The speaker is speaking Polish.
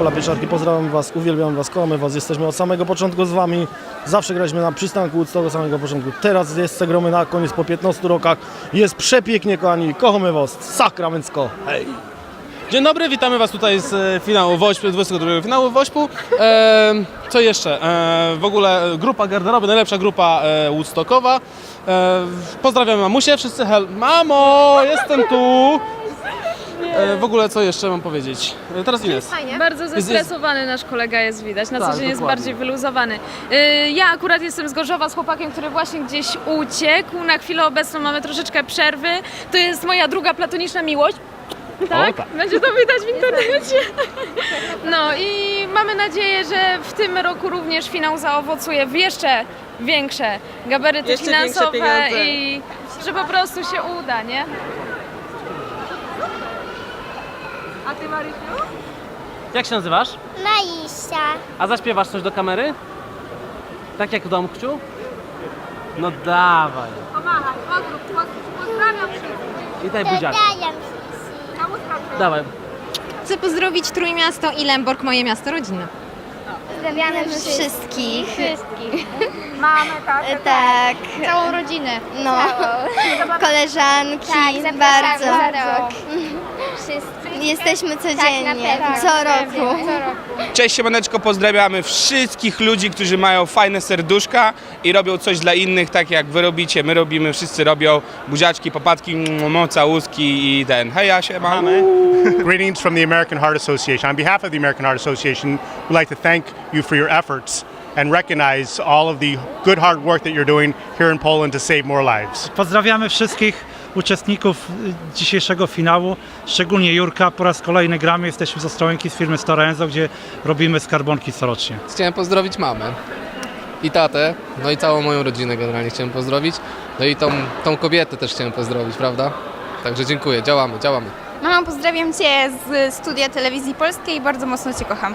Pola Pieczarki. Pozdrawiam Was, uwielbiam Was, kochamy Was. Jesteśmy od samego początku z Wami. Zawsze graliśmy na przystanku od samego początku. Teraz jest gromy na koniec po 15 rokach. Jest przepięknie, kochani. Kochamy Was. Sakramencko. Hej! Dzień dobry, witamy Was tutaj z e, finału Wośpy, 22 finału Wośpu. E, co jeszcze? E, w ogóle grupa garderoby, najlepsza grupa e, Woodstockowa. E, pozdrawiam mamusię, wszyscy hel... Mamo, jestem tu! E, w ogóle co jeszcze mam powiedzieć? E, teraz Ines. Bardzo zestresowany nasz kolega jest widać, na Tak, co dzień jest dokładnie. bardziej wyluzowany. Yy, Ja akurat jestem z Gorzowa z chłopakiem, który właśnie gdzieś uciekł. Na chwilę obecną mamy troszeczkę przerwy. To jest moja druga platoniczna miłość. Tak? tak. Będzie to widać w internecie. No i mamy nadzieję, że w tym roku również finał zaowocuje w jeszcze większe gabaryty Jeszcze większe finansowe pieniądze. i że po prostu się uda, nie? A ty Marysiu? Jak się nazywasz? Maisza. A zaśpiewasz coś do kamery? Tak jak w domkciu? No dawaj. Pomachaj, pozdrów, pozdrawiam wszystkich. I daj buziaka. Pozdrawiam Dawaj. Chcę pozdrowić Trójmiasto i Lęborg, moje miasto rodzinne. Pozdrawiamy wszystkich. Wszystkich. Mamy, tak, Tak. Całą rodzinę. No. Koleżanki. Tak, bardzo. Wszystkich. Jesteśmy codziennie. Tak, co roku. Cześć siemaneczko, pozdrawiamy wszystkich ludzi, którzy mają fajne serduszka i robią coś dla innych, tak jak wy robicie, my robimy, wszyscy robią. Buziaczki, popatki, całuski i ten. Heja, siema. Greetings from the American Heart Association. On behalf of the American Heart Association, we'd like to thank you for your efforts and recognize all of the good hard work that you're doing here in Poland to save more lives. Pozdrawiamy wszystkich uczestników y, dzisiejszego finału, szczególnie Jurka. Po raz kolejny gramy, jesteśmy z Ostrołęki z firmy Storenzo, gdzie robimy skarbonki corocznie. Chciałem pozdrowić mamę i tatę, no i całą moją rodzinę generalnie chciałem pozdrowić. No i tą, tą kobietę też chciałem pozdrowić, prawda? Także dziękuję, działamy, działamy. Mama, pozdrawiam Cię z studia telewizji polskiej i bardzo mocno Cię kocham.